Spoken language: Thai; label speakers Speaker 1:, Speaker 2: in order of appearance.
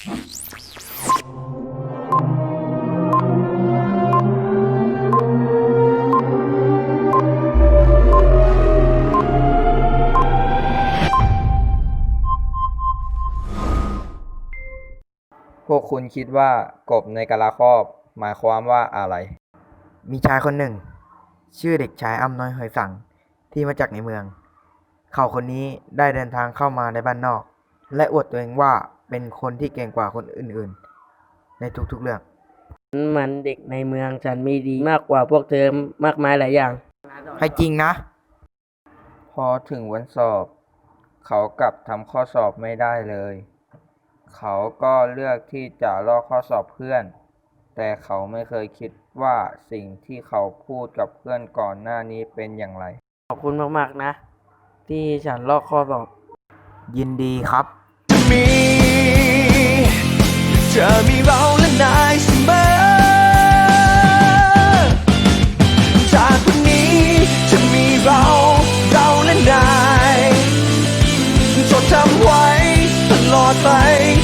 Speaker 1: พวกคุณคิดว่ากบในกะลาครอบหมายความว่าอะไร
Speaker 2: มีชายคนหนึ่ง ชื่อเด็กชายอ้ำน้อยเฮยสังที่มาจากในเมือง เขาคนนี้ได้เดินทางเข้ามาในบ้านนอก และอวดตัวเองว่า เป็นคนที่เก่งกว่าคนอื่นๆ ในทุกๆเรื่อง
Speaker 3: มันเด็กในเมืองฉันมีดีมากกว่าพวกเธอมากมายหลายอย่าง
Speaker 2: ให้จริงนะ
Speaker 1: พอถึงวันสอบ เขากลับทำข้อสอบไม่ได้เลย เขาก็เลือกที่จะลอกข้อสอบเพื่อน แต่เขาไม่เคยคิดว่าสิ่งที่เขาพูดกับเพื่อนก่อนหน้านี้เป็นอย่างไร
Speaker 3: ขอบคุณมาก ๆ นะ ที่ฉันลอกข้อสอบ
Speaker 2: ยินดีครับ
Speaker 4: มี อดไป